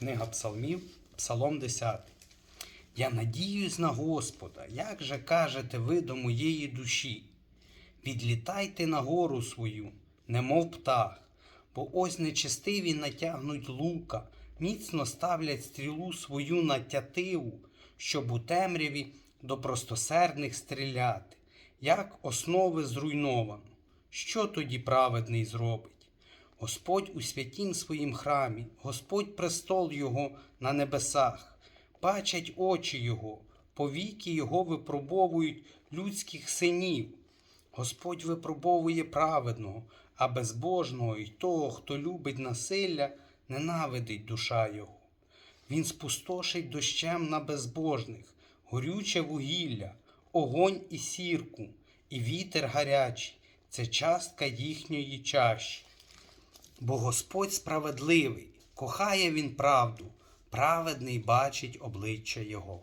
Книга Псалмів, Псалом 10. Я надіюсь на Господа, як же кажете ви до моєї душі. Відлітайте на гору свою, немов птах, бо ось нечестиві натягнуть лука, міцно ставлять стрілу свою на тятиву, щоб у темряві до простосердних стріляти, як основи зруйновано. Що тоді праведний зробить? Господь у святім своїм храмі, Господь престол Його на небесах, бачать очі Його, повіки Його випробовують людських синів. Господь випробовує праведного, а безбожного і того, хто любить насилля, ненавидить душа Його. Він спустошить дощем на безбожних, горюче вугілля, огонь і сірку, і вітер гарячий це частка їхньої чаші. Бо Господь справедливий, кохає він правду, праведний бачить обличчя Його.